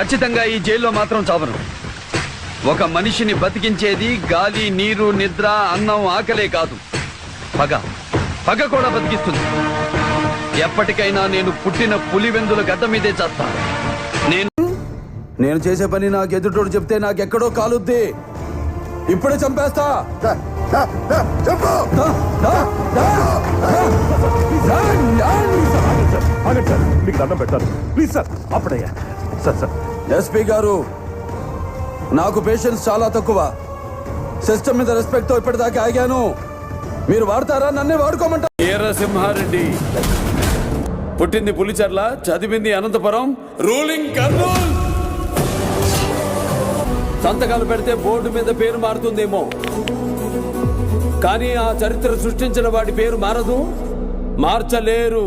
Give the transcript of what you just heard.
ఖచ్చితంగా ఈ జైల్లో మాత్రం చావను. ఒక మనిషిని బతికించేది గాలి నీరు నిద్ర అన్నం ఆకలే కాదు. పగ. పగ కూడా బతికిస్తుంది. ఎప్పటికైనా నేను పుట్టిన పులివెందుల గడ్డ మీదే చేస్తా. నేను నేను చేసే పని నాకు ఎదుటోడు చెప్తే నాకెక్కడో కాలుద్ది. ఇప్పుడే చంపేస్తా. మీకు దండం పెడతారు ప్లీజ్ సార్ అప్పుడయ్యా. సార్ సార్ ఎస్పీ గారు నాకు పేషెన్స్ చాలా తక్కువ. సిస్టమ్ మీద రెస్పెక్ట్తో ఇప్పటిదాకా ఆగాను. మీరు వాడతారా? నన్నే వాడుకోమంటారు? వీరసింహారెడ్డి పుట్టింది పులిచర్ల చదివింది అనంతపురం రూలింగ్ కర్నూల్! సంతకాలు పెడితే బోర్డు మీద పేరు మారుతుందేమో. కానీ ఆ చరిత్ర సృష్టించిన వాడి పేరు మారదు మార్చలేరు.